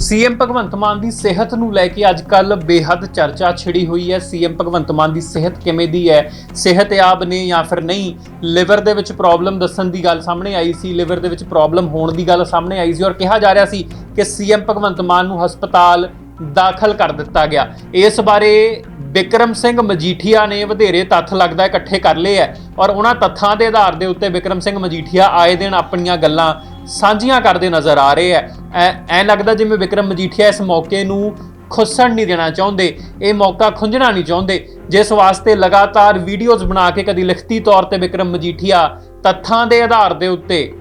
CM Bhagwant Mann ਦੀ ਸਿਹਤ ਨੂੰ ਲੈ ਕੇ ਅੱਜ ਕੱਲ ਬੇਹੱਦ ਚਰਚਾ ਛਿੜੀ ਹੋਈ ਹੈ। ਸੀਐਮ ਭਗਵੰਤ ਮਾਨ ਦੀ ਸਿਹਤ ਕਿਵੇਂ ਦੀ ਹੈ? ਸਿਹਤਯਾਬ ਨੇ ਜਾਂ ਫਿਰ ਨਹੀਂ? ਲਿਵਰ ਦੇ ਵਿੱਚ ਪ੍ਰੋਬਲਮ ਦੱਸਣ ਦੀ ਗੱਲ ਸਾਹਮਣੇ ਆਈ ਸੀ। ਲਿਵਰ ਦੇ ਵਿੱਚ ਪ੍ਰੋਬਲਮ ਹੋਣ ਦੀ ਗੱਲ ਸਾਹਮਣੇ ਆਈ ਸੀ ਔਰ ਕਿਹਾ ਜਾ ਰਿਹਾ ਸੀ ਕਿ ਸੀਐਮ ਭਗਵੰਤ ਮਾਨ ਨੂੰ ਹਸਪਤਾਲ ਦਾਖਲ ਕਰ ਦਿੱਤਾ ਗਿਆ। ਇਸ ਬਾਰੇ ਵਿਕਰਮ ਸਿੰਘ ਮਜੀਠੀਆ ਨੇ ਵਧੇਰੇ ਤੱਥ ਲੱਗਦਾ ਇਕੱਠੇ ਕਰ ਲਏ ਹੈ ਔਰ ਉਹਨਾਂ ਤੱਥਾਂ ਦੇ ਆਧਾਰ ਦੇ ਉੱਤੇ ਵਿਕਰਮ ਸਿੰਘ ਮਜੀਠੀਆ ਆਏ ਦਿਨ ਆਪਣੀਆਂ ਗੱਲਾਂ ਸਾਂਝੀਆਂ ਕਰਦੇ ਨਜ਼ਰ ਆ ਰਹੇ ਹੈ। ਐ, ਐਂ ਲੱਗਦਾ ਜਿਵੇਂ ਵਿਕਰਮ ਮਜੀਠੀਆ ਇਸ ਮੌਕੇ ਨੂੰ ਖੁੱਸਣ ਨਹੀਂ ਦੇਣਾ ਚਾਹੁੰਦੇ। ਇਹ ਮੌਕਾ ਖੁੰਝਣਾ ਨਹੀਂ ਚਾਹੁੰਦੇ। ਜਿਸ ਵਾਸਤੇ ਲਗਾਤਾਰ ਵੀਡੀਓਜ਼ ਬਣਾ ਕੇ ਕਦੀ ਲਿਖਤੀ ਤੌਰ ਤੇ ਵਿਕਰਮ ਮਜੀਠੀਆ ਤੱਥਾਂ ਦੇ ਆਧਾਰ ਦੇ ਉੱਤੇ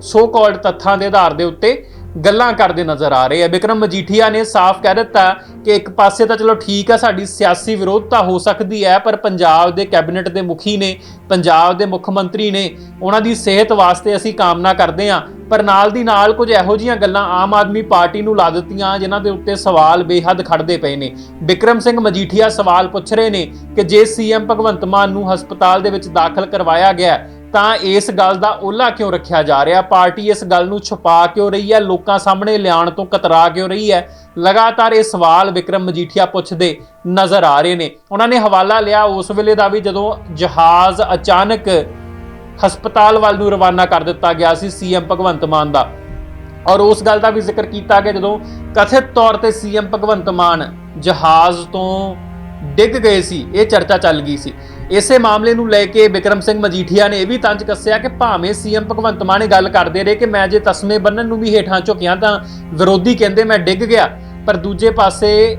ਸੋ ਕਾਲਡ ਤੱਥਾਂ ਦੇ ਆਧਾਰ ਦੇ ਉੱਤੇ ਗੱਲਾਂ ਕਰਦੇ ਨਜ਼ਰ ਆ ਰਹੇ ਆ ਵਿਕਰਮ ਮਜੀਠੀਆ ਨੇ ਸਾਫ਼ ਕਹਿ ਦਿੱਤਾ ਕਿ ਇੱਕ ਪਾਸੇ ਤਾਂ ਚਲੋ ਠੀਕ ਆ ਸਾਡੀ ਸਿਆਸੀ ਵਿਰੋਧਤਾ ਹੋ ਸਕਦੀ ਹੈ, ਪਰ ਪੰਜਾਬ ਦੇ ਕੈਬਨਿਟ ਦੇ ਮੁਖੀ ਨੇ, ਪੰਜਾਬ ਦੇ ਮੁੱਖ ਮੰਤਰੀ ਨੇ, ਉਹਨਾਂ ਦੀ ਸਿਹਤ ਵਾਸਤੇ ਅਸੀਂ ਕਾਮਨਾ ਕਰਦੇ ਹਾਂ। ਪਰ ਨਾਲ ਦੀ ਨਾਲ ਕੁਝ ਇਹੋ ਜੀਆਂ ਗੱਲਾਂ ਆਮ ਆਦਮੀ ਪਾਰਟੀ ਨੂੰ ਲਾ ਦਿੱਤੀਆਂ, ਜਿਨ੍ਹਾਂ ਦੇ ਉੱਤੇ ਸਵਾਲ ਬੇਹੱਦ ਖੜਦੇ ਪਏ ਨੇ। ਵਿਕਰਮ ਸਿੰਘ ਮਜੀਠੀਆ ਸਵਾਲ ਪੁੱਛ ਰਹੇ ਨੇ ਕਿ ਜੇ ਸੀਐਮ ਭਗਵੰਤ ਮਾਨ ਨੂੰ ਹਸਪਤਾਲ ਦੇ ਵਿੱਚ ਦਾਖਲ ਕਰਵਾਇਆ ਗਿਆ ਤਾਂ ਇਸ ਗੱਲ ਦਾ ਓਲਾ ਕਿਉਂ ਰੱਖਿਆ ਜਾ ਰਿਹਾ? ਪਾਰਟੀ ਇਸ ਗੱਲ ਨੂੰ ਛੁਪਾ ਕਿਉਂ ਰਹੀ ਹੈ? ਲੋਕਾਂ ਸਾਹਮਣੇ ਲਿਆਉਣ ਤੋਂ ਕਤਰਾ ਕਿਉਂ ਰਹੀ ਹੈ? ਲਗਾਤਾਰ ਇਹ ਸਵਾਲ ਵਿਕਰਮ ਮਜੀਠੀਆ ਪੁੱਛਦੇ ਨਜ਼ਰ ਆ ਰਹੇ ਨੇ। ਉਹਨਾਂ ਨੇ ਹਵਾਲਾ ਲਿਆ, ਉਸ ਵੇਲੇ ਦਾ ਵੀ ਜਦੋਂ ਜਹਾਜ਼ ਅਚਾਨਕ ਹਸਪਤਾਲ ਵੱਲ ਨੂੰ ਰਵਾਨਾ ਕਰ ਦਿੱਤਾ ਗਿਆ ਸੀ ਸੀਐਮ ਭਗਵੰਤ ਮਾਨ ਦਾ। ਔਰ ਉਸ ਗੱਲ ਦਾ ਵੀ ਜ਼ਿਕਰ ਕੀਤਾ ਗਿਆ ਜਦੋਂ ਕਥਿਤ ਤੌਰ ਤੇ ਸੀਐਮ ਭਗਵੰਤ ਮਾਨ ਜਹਾਜ਼ ਤੋਂ ਡਿੱਗ ਗਏ ਸੀ, ਇਹ ਚਰਚਾ ਚੱਲ ਗਈ ਸੀ। ਇਸੇ ਮਾਮਲੇ ਨੂੰ ਲੈ ਕੇ ਵਿਕਰਮ ਸਿੰਘ ਮਜੀਠੀਆ ਨੇ ਇਹ ਵੀ ਤੰਜ ਕੱਸਿਆ ਕਿ ਭਾਵੇਂ ਸੀਐਮ ਭਗਵੰਤ ਮਾਨ ਇਹ ਗੱਲ ਕਰਦੇ ਰਹੇ ਕਿ ਮੈਂ ਜੇ ਤਸਮੇ ਬੰਨਣ ਨੂੰ ਵੀ ਹੇਠਾਂ ਝੁਕਿਆ ਤਾਂ ਵਿਰੋਧੀ ਕਹਿੰਦੇ ਮੈਂ ਡਿੱਗ ਗਿਆ, ਪਰ ਦੂਜੇ ਪਾਸੇ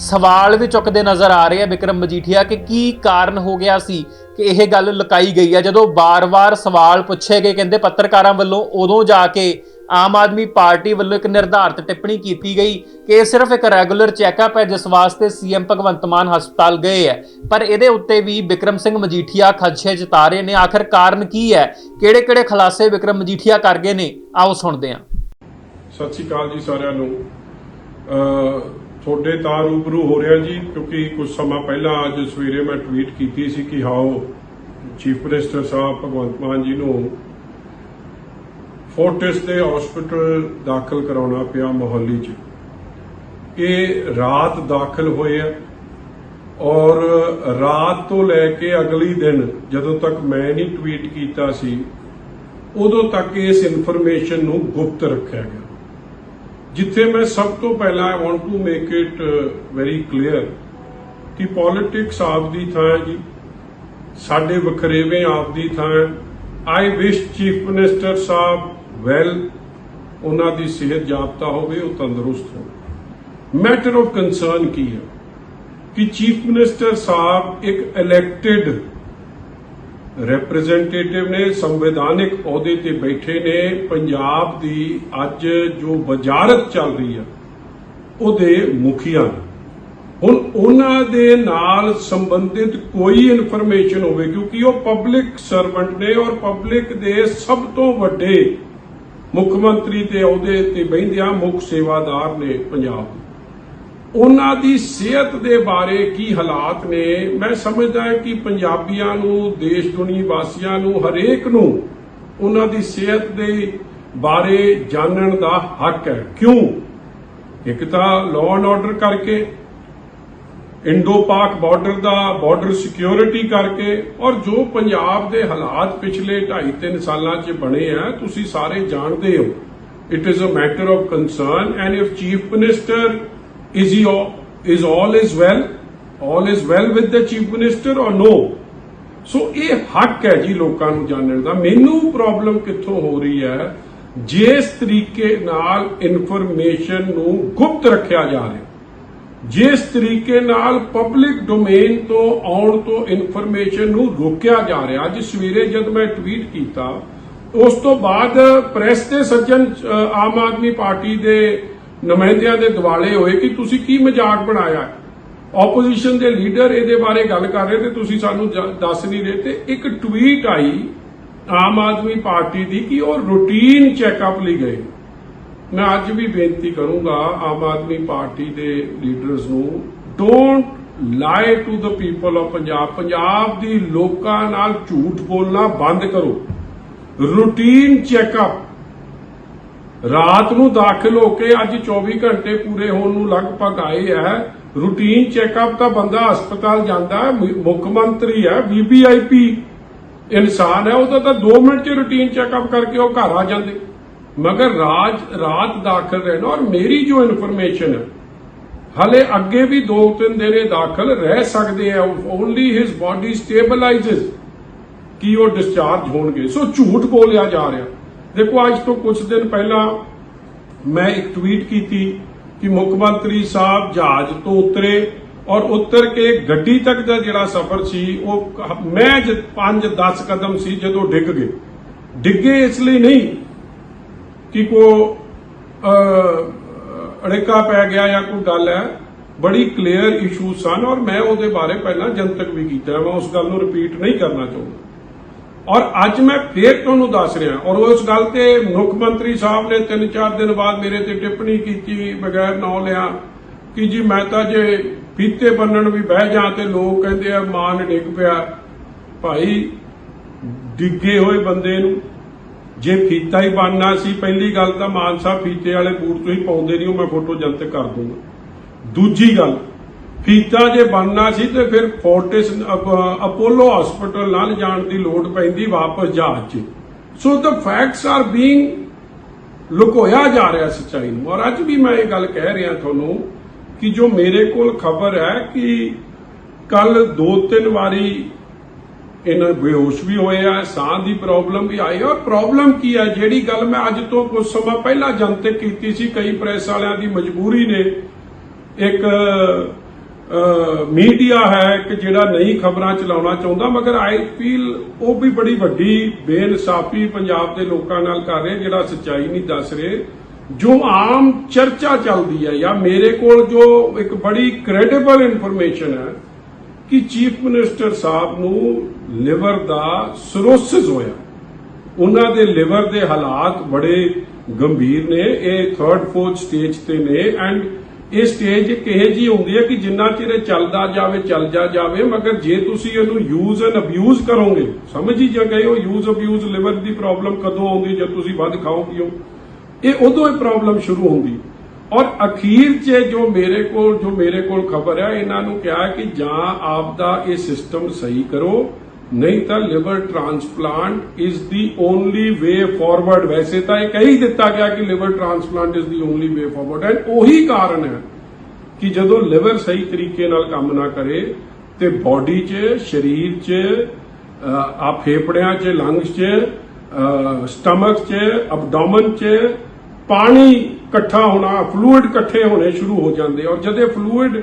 ਸਵਾਲ ਵੀ ਚੁੱਕਦੇ ਨਜ਼ਰ ਆ ਰਹੇ ਆ ਵਿਕਰਮ ਮਜੀਠੀਆ ਕਿ ਕੀ ਕਾਰਨ ਹੋ ਗਿਆ ਸੀ ਕਿ ਇਹ ਗੱਲ ਲੁਕਾਈ ਗਈ ਆ? ਜਦੋਂ ਬਾਰ-ਬਾਰ ਸਵਾਲ ਪੁੱਛੇ ਗਏ, ਕਹਿੰਦੇ ਪੱਤਰਕਾਰਾਂ ਵੱਲੋਂ ਉਦੋਂ ਜਾ ਕੇ ਆਮ ਆਦਮੀ ਪਾਰਟੀ ਵੱਲੋਂ ਇੱਕ ਨਿਰਧਾਰਤ ਟਿੱਪਣੀ ਕੀਤੀ ਗਈ ਕਿ ਇਹ ਸਿਰਫ ਇੱਕ ਰੈਗੂਲਰ ਚੈੱਕਅਪ ਹੈ, ਜਿਸ ਵਾਸਤੇ ਸੀਐਮ ਭਗਵੰਤ ਮਾਨ ਹਸਪਤਾਲ ਗਏ ਹੈ। ਪਰ ਇਹਦੇ ਉੱਤੇ ਵੀ ਵਿਕਰਮ ਸਿੰਘ ਮਜੀਠੀਆ ਖਦਸ਼ੇ ਜਤਾ ਰਹੇ ਨੇ। ਆਖਰ ਕਾਰਨ ਕੀ ਹੈ? ਕਿਹੜੇ-ਕਿਹੜੇ ਖੁਲਾਸੇ ਵਿਕਰਮ ਮਜੀਠੀਆ ਕਰ ਗਏ ਨੇ? ਆਓ ਸੁਣਦੇ ਹਾਂ। ਸਤਿ ਸ਼੍ਰੀ ਅਕਾਲ ਜੀ ਸਾਰਿਆਂ ਨੂੰ। ਅ ਤੁਹਾਡੇ ਤਾਂ ਰੂਬਰੂ ਹੋ ਰਿਹਾ ਜੀ, ਕਿਉਂਕਿ ਕੁਝ ਸਮਾਂ ਪਹਿਲਾਂ ਅੱਜ ਸਵੇਰੇ ਮੈਂ ਟਵੀਟ ਕੀਤੀ ਸੀ ਕਿ how chief minister sahib Bhagwant Mann ji ਨੂੰ ਫੋਰਟਿਸ ਦੇ ਹਸਪੀਟਲ ਦਾਖਲ ਕਰਾਉਣਾ ਪਿਆ ਮੋਹਾਲੀ 'ਚ। ਇਹ ਰਾਤ ਦਾਖਲ ਹੋਏ ਆ ਔਰ ਰਾਤ ਤੋਂ ਲੈ ਕੇ ਅਗਲੀ ਦਿਨ ਜਦੋਂ ਤੱਕ ਮੈਂ ਨਹੀਂ ਟਵੀਟ ਕੀਤਾ ਸੀ, ਉਦੋਂ ਤੱਕ ਇਸ ਇਨਫੋਰਮੇਸ਼ਨ ਨੂੰ ਗੁਪਤ ਰੱਖਿਆ ਗਿਆ। ਜਿੱਥੇ ਮੈਂ ਸਭ ਤੋਂ ਪਹਿਲਾਂ I want to make it very clear ਕਿ ਪੋਲਿਟਿਕਸ ਆਪ ਦੀ ਥਾਂ ਹੈ ਜੀ। ਸਾਡੇ ਵਖਰੇਵੇਂ ਆਪ ਦੀ ਥਾਂ ਹੈ। I wish chief minister sahib well ਉਹਨਾਂ ਦੀ ਸਿਹਤ ਜਾਪਤਾ ਹੋਵੇ, ਉਹ ਤੰਦਰੁਸਤ ਹੋਣ। ਮੈਟਰ ਆਫ ਕੰਸਰਨ ਕੀ ਹੈ? ਕਿ ਚੀਫ ਮਿਨਿਸਟਰ ਸਾਹਿਬ ਇੱਕ ਇਲੈਕਟਿਡ ਰਿਪਰੈਜ਼ੈਂਟੇਟਿਵ ਨੇ, ਸੰਵਿਧਾਨਿਕ ਅਹੁਦੇ ਤੇ ਬੈਠੇ ਨੇ, ਪੰਜਾਬ ਦੀ ਅੱਜ ਜੋ ਵਜ਼ਾਰਤ ਚੱਲ ਰਹੀ ਹੈ ਉਹਦੇ ਮੁਖੀਆਂ ਹੁਣ ਉਹਨਾਂ ਦੇ ਨਾਲ ਸੰਬੰਧਿਤ ਕੋਈ ਇਨਫੋਰਮੇਸ਼ਨ ਹੋਵੇ, ਕਿਉਂਕਿ ਉਹ ਪਬਲਿਕ ਸਰਵੈਂਟ ਨੇ ਔਰ ਪਬਲਿਕ ਦੇ ਸਭ ਤੋਂ ਵੱਡੇ ਮੁੱਖ ਮੰਤਰੀ ਤੇ ਅਹੁਦੇ ਤੇ ਬੈਠਿਆ ਮੁੱਖ ਸੇਵਾਦਾਰ ਨੇ ਪੰਜਾਬ ਉਹਨਾਂ ਦੀ ਸਿਹਤ ਦੇ ਬਾਰੇ ਕੀ ਹਾਲਾਤ ਨੇ? ਮੈਂ ਸਮਝਦਾ ਹਾਂ ਕਿ ਪੰਜਾਬੀਆਂ ਨੂੰ, ਦੇਸ਼ ਦੁਨੀ ਵਾਸੀਆਂ ਨੂੰ, ਹਰੇਕ ਨੂੰ ਉਹਨਾਂ ਦੀ ਸਿਹਤ ਦੇ ਬਾਰੇ ਜਾਣਨ ਦਾ ਹੱਕ ਹੈ। ਕਿਉਂ? ਇੱਕ ਤਾਂ ਲਾਅ ਐਂਡ ਆਰਡਰ ਕਰਕੇ, ਇੰਡੋ ਪਾਕ ਬਾਰਡਰ ਦਾ ਬਾਰਡਰ ਸਿਕਿਉਰਿਟੀ ਕਰਕੇ ਔਰ ਜੋ ਪੰਜਾਬ ਦੇ ਹਾਲਾਤ ਪਿਛਲੇ 2.5 3 ਸਾਲਾਂ 'ਚ ਬਣੇ ਆ, ਤੁਸੀਂ ਸਾਰੇ ਜਾਣਦੇ ਹੋ। It is a matter of concern and if chief minister is he all is all is well? All is well with the chief minister or no? So ਇਹ ਹੱਕ ਹੈ ਜੀ ਲੋਕਾਂ ਨੂੰ ਜਾਣਨ ਦਾ। ਮੈਨੂੰ ਪ੍ਰੋਬਲਮ ਕਿੱਥੋਂ ਹੋ ਰਹੀ ਹੈ? ਜਿਸ ਤਰੀਕੇ ਨਾਲ ਇਨਫੋਰਮੇਸ਼ਨ ਨੂੰ ਗੁਪਤ ਰੱਖਿਆ ਜਾ ਰਿਹਾ। ਜਿਸ ਤਰੀਕੇ ਨਾਲ ਪਬਲਿਕ ਡੋਮੇਨ ਤੋਂ ਆਉਣ ਤੋਂ ਇਨਫੋਰਮੇਸ਼ਨ ਨੂੰ ਰੋਕਿਆ ਜਾ ਰਿਹਾ। ਅੱਜ ਸਵੇਰੇ ਜਦ ਮੈਂ ਟਵੀਟ ਕੀਤਾ, ਉਸ ਤੋਂ ਬਾਅਦ ਪ੍ਰੈਸ ਦੇ ਸੱਜਣ ਆਮ ਆਦਮੀ ਪਾਰਟੀ ਦੇ ਨੁਮਾਇੰਦਿਆਂ ਦੇ ਦਿਵਾਲੇ ਹੋਏ ਕਿ ਤੁਸੀਂ ਕੀ ਮਜ਼ਾਕ ਬਣਾਇਆ? ਆਪੋਜੀਸ਼ਨ ਦੇ ਲੀਡਰ ਇਹਦੇ ਬਾਰੇ ਗੱਲ ਕਰ ਰਹੇ ਤੇ ਤੁਸੀਂ ਸਾਨੂੰ ਦੱਸ ਨਹੀਂ ਰਹੇ ਤੇ ਇੱਕ ਟਵੀਟ ਆਈ ਆਮ ਆਦਮੀ ਪਾਰਟੀ ਦੀ ਕਿ ਉਹ ਰੂਟੀਨ ਚੈੱਕਅਪ ਲਈ ਗਏ। ਮੈਂ ਅੱਜ ਵੀ ਬੇਨਤੀ ਕਰੂੰਗਾ ਆਮ ਆਦਮੀ ਪਾਰਟੀ ਦੇ ਲੀਡਰਸ ਨੂੰ don't lie to the people of Punjab. Punjab ਦੀ ਲੋਕਾਂ ਨਾਲ ਝੂਠ ਬੋਲਣਾ ਬੰਦ ਕਰੋ। ਰੂਟੀਨ ਚੈੱਕਅਪ ਰਾਤ ਨੂੰ ਦਾਖਲ ਹੋ ਕੇ ਅੱਜ 24 ਘੰਟੇ ਪੂਰੇ ਹੋਣ ਨੂੰ ਲਗਭਗ ਆਏ ਹੈ ਰੂਟੀਨ ਚੈੱਕਅਪ ਤਾਂ ਬੰਦਾ ਹਸਪਤਾਲ ਜਾਂਦਾ ਹੈ ਮੁੱਖ ਮੰਤਰੀ ਹੈ ਵੀਵੀਆਈਪੀ ਇਨਸਾਨ ਹੈ ਉਹਦਾ ਤਾਂ 2 ਮਿੰਟ ਚ ਰੂਟੀਨ ਚੈੱਕਅਪ ਕਰਕੇ ਉਹ ਘਰ ਆ ਜਾਂਦੇ। ਮਗਰ ਰਾਜ, ਰਾਤ ਦਾਖਲ ਰਹਿਣਾ ਔਰ ਮੇਰੀ ਜੋ ਇਨਫੋਰਮੇਸ਼ਨ ਹੈ ਹਲੇ ਅੱਗੇ ਵੀ 2-3 ਦਿਨ ਇਹ ਦਾਖਲ ਰਹਿ ਸਕਦੇ ਆ ਓਨਲੀ ਹਿਸ ਬਾਡੀ ਸਟੇਬਲਾਈਜ਼ਸ ਕਿ ਉਹ ਡਿਸਚਾਰਜ ਹੋਣਗੇ। ਸੋ ਝੂਠ ਬੋਲਿਆ ਜਾ ਰਿਹਾ। ਦੇਖੋ, ਅੱਜ ਤੋਂ ਕੁਝ ਦਿਨ ਪਹਿਲਾਂ ਮੈਂ ਇੱਕ ਟਵੀਟ ਕੀਤੀ ਕਿ ਮੁੱਖ ਮੰਤਰੀ ਸਾਹਿਬ ਜਹਾਜ਼ ਤੋਂ ਉਤਰੇ ਔਰ ਉਤਰ ਕੇ ਗੱਡੀ ਤੱਕ ਦਾ ਜਿਹੜਾ ਸਫ਼ਰ ਸੀ, ਉਹ ਮੈਂ 5-10 ਕਦਮ ਸੀ ਜਦੋਂ ਡਿੱਗ ਗਏ। ਡਿੱਗੇ ਇਸ ਲਈ ਨਹੀਂ ਕਿ ਕੋ ਅੜੇਕਾ ਪੈ ਗਿਆ ਜਾਂ ਕੋਈ ਗੱਲ ਹੈ, ਬੜੀ ਕਲੀਅਰ ਇਸ਼ੂ ਸਨ ਔਰ ਮੈਂ ਉਹਦੇ ਬਾਰੇ ਪਹਿਲਾਂ ਜਨਤਕ ਵੀ ਕੀਤਾ। ਮੈਂ ਉਸ ਗੱਲ ਨੂੰ ਰਿਪੀਟ ਨਹੀਂ ਕਰਨਾ ਚਾਹੁੰਦਾ। ਔਰ ਅੱਜ ਮੈਂ ਫੇਰ ਤੁਹਾਨੂੰ ਦੱਸ ਰਿਹਾ, ਔਰ ਉਸ ਗੱਲ ਤੇ ਮੁੱਖ ਮੰਤਰੀ ਸਾਹਿਬ ਨੇ 3-4 ਦਿਨ ਬਾਅਦ ਮੇਰੇ ਤੇ ਟਿੱਪਣੀ ਕੀਤੀ ਬਗੈਰ ਨਾਂ ਲਿਆ ਕਿ ਜੀ ਮੈਂ ਤਾਂ ਜੇ ਫੀਤੇ ਬੰਨਣ ਵੀ ਬਹਿ ਜਾਂ ਤੇ ਲੋਕ ਕਹਿੰਦੇ ਆ ਮਾਨ ਡਿੱਗ ਪਿਆ। ਭਾਈ, ਡਿੱਗੇ ਹੋਏ ਬੰਦੇ ਨੂੰ ਜੇ ਫੀਤਾ ਹੀ ਬਣਨਾ ਸੀ, ਪਹਿਲੀ ਗੱਲ ਤਾਂ ਮਾਨ ਸਾਹਿਬ ਫੀਤੇ ਵਾਲੇ ਬੂਟ ਤੁਸੀਂ ਪਾਉਂਦੇ ਨਹੀਂ, ਉਹ ਮੈਂ ਫੋਟੋ ਜਨਤਕ ਕਰ ਦੂੰਗਾ। ਦੂਜੀ ਗੱਲ ਫੀਤਾ ਜੇ ਬਣਨਾ ਸੀ ਤੇ ਫਿਰ ਫੋਰਟਿਸ ਅਪੋਲੋ ਹਸਪੀਟਲ ਨਾਲ ਜਾਣ ਦੀ ਲੋੜ ਪੈਂਦੀ ਵਾਪਸ ਜਹਾਜ਼ 'ਚ। So the facts are being ਲੁਕੋਇਆ ਜਾ ਰਿਹਾ ਸੱਚਾਈ ਨੂੰ। ਔਰ ਅੱਜ ਵੀ ਮੈਂ ਇਹ ਗੱਲ ਕਹਿ ਰਿਹਾ ਤੁਹਾਨੂੰ ਕਿ ਜੋ ਮੇਰੇ ਕੋਲ ਖਬਰ ਹੈ ਕਿ ਕੱਲ ਦੋ ਤਿੰਨ ਵਾਰੀ ਇਹਨਾਂ ਬੇਹੋਸ਼ ਵੀ ਹੋਏ ਆ, ਸਾਹ ਦੀ ਪ੍ਰੋਬਲਮ ਵੀ ਆਈ। ਔਰ ਪ੍ਰੋਬਲਮ ਕੀ ਹੈ ਜਿਹੜੀ ਗੱਲ ਮੈਂ ਅੱਜ ਤੋਂ ਕੁਝ ਸਮਾਂ ਪਹਿਲਾਂ ਜਨਤਕ ਕੀਤੀ ਸੀ, ਕਈ ਪ੍ਰੈਸ ਵਾਲਿਆਂ ਦੀ ਮਜਬੂਰੀ ਨੇ ਇੱਕ ਮੀਡੀਆ ਹੈ ਕਿ ਜਿਹੜਾ ਨਹੀਂ ਖਬਰਾਂ ਚਲਾਉਣਾ ਚਾਹੁੰਦਾ, ਮਗਰ ਆਈ ਫੀਲ ਉਹ ਵੀ ਬੜੀ ਵੱਡੀ ਬੇਇਨਸਾਫੀ ਪੰਜਾਬ ਦੇ ਲੋਕਾਂ ਨਾਲ ਕਰ ਰਹੇ, ਜਿਹੜਾ ਸੱਚਾਈ ਨਹੀਂ ਦੱਸ ਰਹੇ। ਜੋ ਆਮ ਚਰਚਾ ਚੱਲਦੀ ਹੈ, ਜਾਂ ਮੇਰੇ ਕੋਲ ਜੋ ਇੱਕ ਬੜੀ ਕ੍ਰੈਡੀਬਲ ਇਨਫੋਰਮੇਸ਼ਨ ਹੈ, ਕਿ ਚੀਫ ਮਿਨਿਸਟਰ ਸਾਹਿਬ ਨੂੰ ਲਿਵਰ ਦਾ ਸਰੋਸਿਸ ਹੋਇਆ। ਉਹਨਾਂ ਦੇ ਲਿਵਰ ਦੇ ਹਾਲਾਤ ਬੜੇ ਗੰਭੀਰ ਨੇ, ਇਹ 3rd 4th ਸਟੇਜ ਤੇ ਨੇ ਐਂਡ ਇਹ ਸਟੇਜ ਕਿਹੇ ਜੀ ਹੁੰਦੀ ਹੈ ਕਿ ਜਿੰਨਾ ਚਿਰ ਚੱਲਦਾ ਜਾਵੇ ਚੱਲਦਾ ਜਾਵੇ, ਮਗਰ ਜੇ ਤੁਸੀਂ ਇਹਨੂੰ ਯੂਜ਼ ਐਂਡ ਅਬਿਊਜ਼ ਕਰੋਗੇ, ਸਮਝ ਹੀ ਜਾ ਗਏ ਹੋ ਯੂਜ਼ ਅਬਿਊਜ਼ ਲਿਵਰ ਦੀ ਪ੍ਰੋਬਲਮ ਕਦੋਂ ਆਉਂਦੀ ਜਦ ਤੁਸੀਂ ਵੱਧ ਖਾਓ, ਪੀਓ। ਇਹ ਉਦੋਂ ਇਹ ਪ੍ਰੋਬਲਮ ਸ਼ੁਰੂ ਹੁੰਦੀ। ਔਰ ਅਖੀਰ 'ਚ ਜੋ ਮੇਰੇ ਕੋਲ, ਜੋ ਮੇਰੇ ਕੋਲ ਖਬਰ ਹੈ ਇਹਨਾਂ ਨੂੰ ਕਿਹਾ ਕਿ ਜਾਂ ਆਪ ਦਾ ਇਹ ਸਿਸਟਮ ਸਹੀ ਕਰੋ ਨਹੀਂ ਤਾਂ liver transplant is the only way forward ਵੈਸੇ ਤਾਂ ਇਹ ਕਹੀ ਦਿੱਤਾ ਗਿਆ ਕਿ liver transplant is the only way forward and ਉਹੀ ਕਾਰਨ ਹੈ ਕਿ ਜਦੋਂ ਲਿਵਰ ਸਹੀ ਤਰੀਕੇ ਨਾਲ ਕੰਮ ਨਾ ਕਰੇ ਤੇ ਬਾਡੀ 'ਚ ਸਰੀਰ 'ਚ ਆ ਫੇਫੜਿਆਂ 'ਚ ਲੰਗਸ 'ਚ ਸਟਮਕ 'ਚ ਅਬਡੋਮਨ 'ਚ ਪਾਣੀ ਇਕੱਠਾ ਹੋਣਾ ਫਲੂਇਡ ਇਕੱਠੇ ਹੋਣੇ ਸ਼ੁਰੂ ਹੋ ਜਾਂਦੇ ਔਰ ਜਦ ਇਹ ਫਲੂਇਡ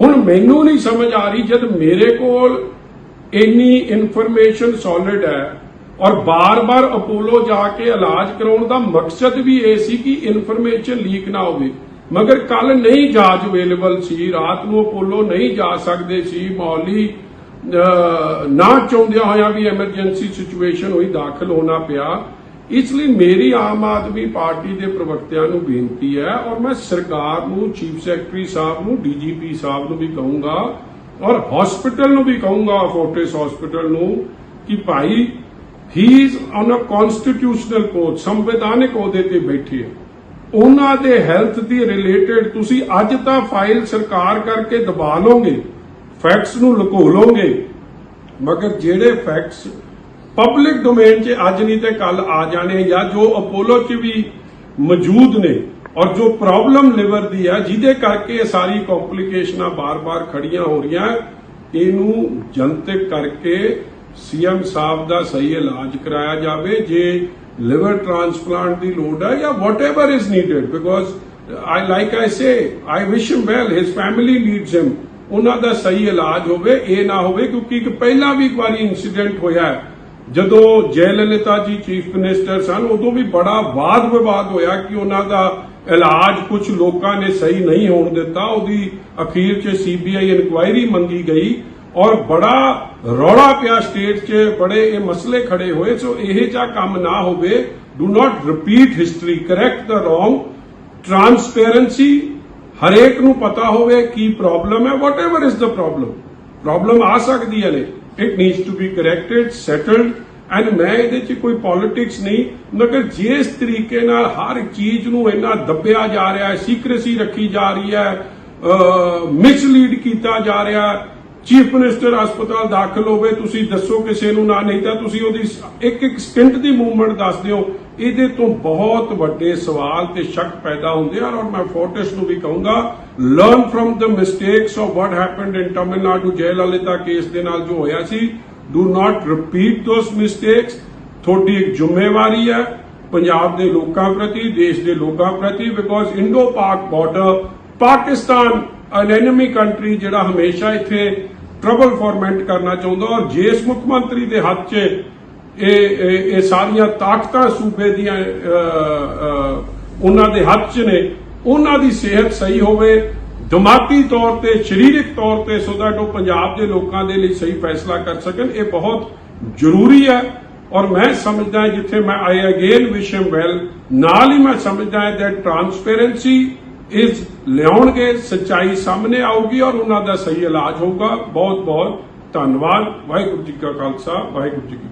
ਹੁਣ ਮੈਨੂੰ ਨਹੀਂ ਸਮਝ ਆ ਰਹੀ ਜਦ ਮੇਰੇ ਕੋਲ ਇੰਨੀ ਇਨਫੋਰਮੇਸ਼ਨ ਸੋਲਿਡ ਹੈ ਔਰ ਬਾਰ-ਬਾਰ ਅਪੋਲੋ ਜਾ ਕੇ ਇਲਾਜ ਕਰਾਉਣ ਦਾ ਮਕਸਦ ਵੀ ਇਹ ਸੀ ਕਿ ਇਨਫੋਰਮੇਸ਼ਨ ਲੀਕ ਨਾ ਹੋਵੇ। ਮਗਰ ਕੱਲ ਨਹੀਂ ਜਹਾਜ਼ ਅਵੇਲੇਬਲ ਸੀ, ਰਾਤ ਨੂੰ ਅਪੋਲੋ ਨਹੀਂ ਜਾ ਸਕਦੇ ਸੀ, ਮੌਲੀ ਨਾ ਚਾਹੁੰਦਿਆਂ ਹੋਇਆ ਵੀ ਐਮਰਜੈਂਸੀ ਸਿਚੁਏਸ਼ਨ ਹੋਈ ਦਾਖਲ ਹੋਣਾ ਪਿਆ। ਇਸ ਲਈ ਮੇਰੀ ਆਮ ਆਦਮੀ ਪਾਰਟੀ ਦੇ ਪ੍ਰਵਕਤਿਆਂ ਨੂੰ ਬੇਨਤੀ ਹੈ ਔਰ ਮੈਂ ਸਰਕਾਰ ਨੂੰ, ਚੀਫ ਸੈਕਟਰੀ ਸਾਹਿਬ ਨੂੰ, ਡੀਜੀਪੀ ਸਾਹਿਬ ਨੂੰ ਵੀ ਕਹੂੰਗਾ ਔਰ ਹਸਪੀਟਲ ਨੂੰ ਵੀ ਕਹੂੰਗਾ, ਫੋਰਟਿਸ ਹਸਪੀਟਲ ਨੂੰ, ਕਿ ਭਾਈ he is on a constitutional post ਸੰਵਿਧਾਨਿਕ ਅਹੁਦੇ ਤੇ ਬੈਠੇ ਆ। ਉਹਨਾਂ ਦੇ ਹੈਲਥ ਦੀ ਰਿਲੇਟਡ ਤੁਸੀਂ ਅੱਜ ਤਾਂ ਫਾਈਲ ਸਰਕਾਰ ਕਰਕੇ ਦਬਾ ਲਓਗੇ ਫੈਕਟਸ ਨੂੰ ਲੁਕੋ ਲਓਗੇ ਮਗਰ ਜਿਹੜੇ ਫੈਕਟਸ ਪਬਲਿਕ ਡੋਮੇਨ 'ਚ ਅੱਜ ਨਹੀਂ ਤੇ ਕੱਲ ਆ ਜਾਣੇ ਜਾਂ ਜੋ ਅਪੋਲੋ 'ਚ ਵੀ ਮੌਜੂਦ ਨੇ ਔਰ ਜੋ ਪ੍ਰੋਬਲਮ ਲਿਵਰ ਦੀ ਹੈ ਜਿਹਦੇ ਕਰਕੇ ਸਾਰੀ ਕੰਪਲਿਕੇਸ਼ਨਾਂ ਬਾਰ-ਬਾਰ ਖੜੀਆਂ ਹੋ ਰਹੀਆਂ, ਇਹਨੂੰ ਜਨਤਕ ਕਰਕੇ ਸੀਐਮ ਸਾਹਿਬ ਦਾ ਸਹੀ ਇਲਾਜ ਕਰਾਇਆ ਜਾਵੇ, ਜੇ ਲਿਵਰ ਟ੍ਰਾਂਸਪਲਾਂਟ ਦੀ ਲੋੜ ਹੈ ਜਾਂ whatever is needed because I like I say I wish him well his family needs him ਉਹਨਾਂ ਦਾ ਸਹੀ ਇਲਾਜ ਹੋਵੇ, ਇਹ ਨਾ ਹੋਵੇ, ਕਿਉਂਕਿ ਇੱਕ ਪਹਿਲਾਂ ਵੀ ਇੱਕ ਵਾਰੀ ਇਨਸੀਡੈਂਟ ਹੋਇਆ ਜਦੋਂ ਜੈ ਲਲਿਤਾ ਜੀ ਚੀਫ ਮਿਨਿਸਟਰ ਸਨ, ਉਦੋਂ ਵੀ ਬੜਾ ਵਾਦ ਵਿਵਾਦ ਹੋਇਆ ਕਿ ਉਹਨਾਂ ਦਾ ਇਲਾਜ ਕੁਝ ਲੋਕਾਂ ਨੇ ਸਹੀ ਨਹੀਂ ਹੋਣ ਦਿੱਤਾ। ਉਹਦੀ ਅਖੀਰ 'ਚ ਸੀਬੀਆਈ ਇਨਕੁਆਇਰੀ ਮੰਗੀ ਗਈ ਔਰ ਬੜਾ ਰੌਲਾ ਪਿਆ ਸਟੇਟ 'ਚ, ਬੜੇ ਇਹ ਮਸਲੇ ਖੜੇ ਹੋਏ। ਸੋ ਇਹ ਜਿਹਾ ਕੰਮ ਨਾ ਹੋਵੇ। Do not repeat history correct the wrong transparency ਹਰੇਕ ਨੂੰ ਪਤਾ ਹੋਵੇ ਕੀ ਪ੍ਰੋਬਲਮ ਹੈ whatever is the problem problem ਆ ਸਕਦੀ ਹੈ ਨੇ। It needs to be corrected settled and ਮੈਂ ਇਹਦੇ 'ਚ ਕੋਈ ਪੋਲਿਟਿਕਸ ਨਹੀਂ, ਮਗਰ ਜਿਸ ਤਰੀਕੇ ਨਾਲ ਹਰ ਚੀਜ਼ ਨੂੰ ਇੰਨਾ ਦੱਬਿਆ ਜਾ ਰਿਹਾ ਹੈ ਸੀਕ੍ਰੇਸੀ ਰੱਖੀ ਜਾ ਰਹੀ ਹੈ ਮਿਸਲੀਡ ਕੀਤਾ ਜਾ ਰਿਹਾ ਹੈ ਚੀਫ ਮਿਨਿਸਟਰ ਹਸਪਤਾਲ ਦਾਖਲ ਹੋਵੇ, ਤੁਸੀਂ ਦੱਸੋ ਕਿਸੇ ਨੂੰ ਨਾ, ਨਹੀਂ ਤਾਂ ਤੁਸੀਂ ਉਹਦੀ ਇੱਕ ਇੱਕ ਸਕਿੰਟ ਦੀ ਮੂਵਮੈਂਟ ਦੱਸ ਦਿਓ। ਇਹਦੇ ਤੋਂ ਬਹੁਤ ਵੱਡੇ ਸਵਾਲ ਤੇ ਸ਼ੱਕ ਪੈਦਾ ਹੁੰਦੇ ਆ ਔਰ ਮੈਂ ਫੋਰਟਿਸ ਨੂੰ ਵੀ ਕਹੂੰਗਾ learn from the mistakes of what happened in Tamil Nadu Jayalalithaa case ਦੇ ਨਾਲ ਜੋ ਹੋਇਆ ਸੀ do not repeat those mistakes ਤੁਹਾਡੀ ਇੱਕ ਜ਼ਿੰਮੇਵਾਰੀ ਹੈ, ਪੰਜਾਬ ਦੇ ਲੋਕਾਂ ਪ੍ਰਤੀ, ਦੇਸ਼ ਦੇ ਲੋਕਾਂ ਪ੍ਰਤੀ because Indo Pak border Pakistan an enemy country ਜਿਹੜਾ ਹਮੇਸ਼ਾ ਇੱਥੇ ਟਰਬਲ ਫਾਰਮੈਂਟ ਕਰਨਾ ਚਾਹੁੰਦਾ ਔਰ ਜਿਸ ਮੁੱਖ ਮੰਤਰੀ ਦੇ ਹੱਥ 'ਚ ਇਹ ਇਹ ਸਾਰੀਆਂ ਤਾਕਤਾਂ ਸੂਬੇ ਦੀਆਂ ਅਹ, ਉਹਨਾਂ ਦੇ ਹੱਥ 'ਚ ਨੇ ਉਹਨਾਂ ਦੀ ਸਿਹਤ ਸਹੀ ਹੋਵੇ ਦਿਮਾਗੀ ਤੌਰ ਤੇ ਸਰੀਰਕ ਤੌਰ ਤੇ ਸੋ ਦੈਟ ਉਹ ਪੰਜਾਬ ਦੇ ਲੋਕਾਂ ਦੇ ਲਈ ਸਹੀ ਫੈਸਲਾ ਕਰ ਸਕਣ ਇਹ ਬਹੁਤ ਜ਼ਰੂਰੀ ਹੈ। ਔਰ ਮੈਂ ਸਮਝਦਾ ਜਿੱਥੇ ਮੈਂ I again wish him well ਨਾਲ ਹੀ ਮੈਂ ਸਮਝਦਾ ਹਾਂ ਦੈਟ ਟ੍ਰਾਂਸਪੇਰੈਂਸੀ ਇਸ ਲਿਆਉਣਗੇ, ਸੱਚਾਈ ਸਾਹਮਣੇ ਆਊਗੀ ਔਰ ਉਹਨਾਂ ਦਾ ਸਹੀ ਇਲਾਜ ਹੋਊਗਾ। ਬਹੁਤ ਬਹੁਤ ਧੰਨਵਾਦ। ਵਾਹਿਗੁਰੂ ਜੀ ਕਾ ਖਾਲਸਾ, ਵਾਹਿਗੁਰੂ ਜੀ ਕੀ